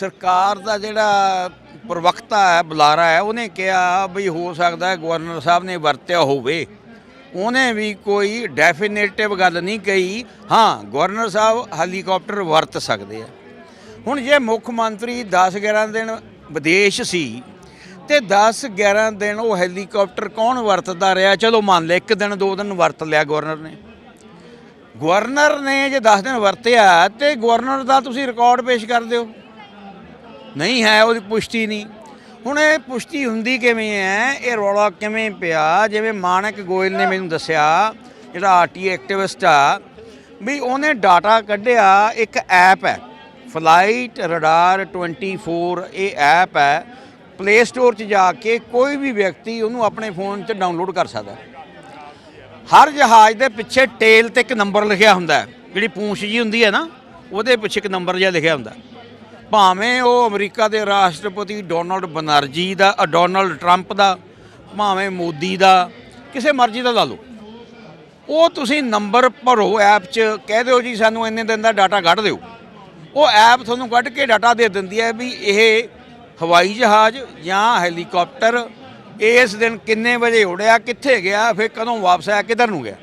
ਸਰਕਾਰ ਦਾ ਜਿਹੜਾ ਪ੍ਰਵਕਤਾ ਹੈ, ਬੁਲਾਰਾ ਹੈ, ਉਹਨੇ ਕਿਹਾ ਵੀ ਹੋ ਸਕਦਾ ਹੈ ਗਵਰਨਰ ਸਾਹਿਬ ਨੇ ਵਰਤਿਆ ਹੋਵੇ। ਉਹਨੇ ਵੀ ਕੋਈ ਡੈਫੀਨੇਟਿਵ ਗੱਲ ਨਹੀਂ ਕਹੀ। ਹਾਂ, ਗਵਰਨਰ ਸਾਹਿਬ ਹੈਲੀਕਾਪਟਰ ਵਰਤ ਸਕਦੇ ਆ। ਹੁਣ ਜੇ ਮੁੱਖ ਮੰਤਰੀ 10 11 ਦਿਨ ਵਿਦੇਸ਼ ਸੀ ਤੇ 10 11 ਦਿਨ ਉਹ ਹੈਲੀਕਾਪਟਰ ਕੌਣ ਵਰਤਦਾ ਰਿਹਾ? ਚਲੋ ਮੰਨ ਲਿਆ ਇੱਕ ਦਿਨ, ਦੋ ਦਿਨ ਵਰਤ ਲਿਆ ਗਵਰਨਰ ਨੇ। ਗਵਰਨਰ ਨੇ ਜੇ 10 ਦਿਨ ਵਰਤਿਆ ਤੇ ਗਵਰਨਰ ਦਾ ਤੁਸੀਂ ਰਿਕਾਰਡ ਪੇਸ਼ ਕਰ ਦਿਓ। ਨਹੀਂ ਹੈ ਉਹਦੀ ਪੁਸ਼ਟੀ ਨਹੀਂ। ਹੁਣ ਇਹ ਪੁਸ਼ਟੀ ਹੁੰਦੀ ਕਿਵੇਂ ਹੈ? ਇਹ ਰੌਲਾ ਕਿਵੇਂ ਪਿਆ? ਜਿਵੇਂ ਮਾਨਕ ਗੋਇਲ ਨੇ ਮੈਨੂੰ ਦੱਸਿਆ, ਜਿਹੜਾ ਆਰਟੀ ਐਕਟਿਵਿਸਟ ਆ, ਵੀ ਉਹਨੇ ਡਾਟਾ ਕੱਢਿਆ, ਇੱਕ ਐਪ ਹੈ। ਫਲਾਈਟ ਰਡਾਰ 24 ਇਹ ਐਪ ਹੈ। ਪਲੇ ਸਟੋਰ 'ਚ ਜਾ ਕੇ ਕੋਈ ਵੀ ਵਿਅਕਤੀ ਉਹਨੂੰ ਆਪਣੇ ਫੋਨ 'ਚ ਡਾਊਨਲੋਡ ਕਰ ਸਕਦਾ ਹਰ ਜਹਾਜ਼ ਦੇ ਪਿੱਛੇ ਟੇਲ ਤੇ ਇੱਕ ਨੰਬਰ ਲਿਖਿਆ ਹੁੰਦਾ ਜਿਹੜੀ ਪੂੰਛ ਜੀ ਹੁੰਦੀ ਹੈ ਨਾ, ਉਹਦੇ ਪਿੱਛੇ ਇੱਕ ਨੰਬਰ ਜਿਹਾ ਲਿਖਿਆ ਹੁੰਦਾ ਭਾਵੇਂ ਉਹ ਅਮਰੀਕਾ ਦੇ ਰਾਸ਼ਟਰਪਤੀ ਡੋਨਲਡ ਬਨਰਜੀ ਦਾ ਡੋਨਲਡ ਟਰੰਪ ਦਾ, ਭਾਵੇਂ ਮੋਦੀ ਦਾ, ਕਿਸੇ ਮਰਜ਼ੀ ਦਾ ਲਾ ਲਓ। ਉਹ ਤੁਸੀਂ ਨੰਬਰ ਭਰੋ ਐਪ 'ਚ, ਕਹਿ ਦਿਓ ਜੀ ਸਾਨੂੰ ਇੰਨੇ ਦਿਨ ਦਾ ਡਾਟਾ ਕੱਢ ਦਿਓ। ਉਹ ਐਪ ਤੁਹਾਨੂੰ ਕੱਢ ਕੇ ਡਾਟਾ ਦੇ ਦਿੰਦੀ ਹੈ ਵੀ ਇਹ ਹਵਾਈ ਜਹਾਜ਼ ਜਾਂ ਹੈਲੀਕਾਪਟਰ ਇਸ ਦਿਨ ਕਿੰਨੇ ਵਜੇ ਉੜਿਆ, ਕਿੱਥੇ ਗਿਆ, ਫਿਰ ਕਦੋਂ ਵਾਪਸ ਆਇਆ, ਕਿੱਧਰ ਨੂੰ ਗਿਆ।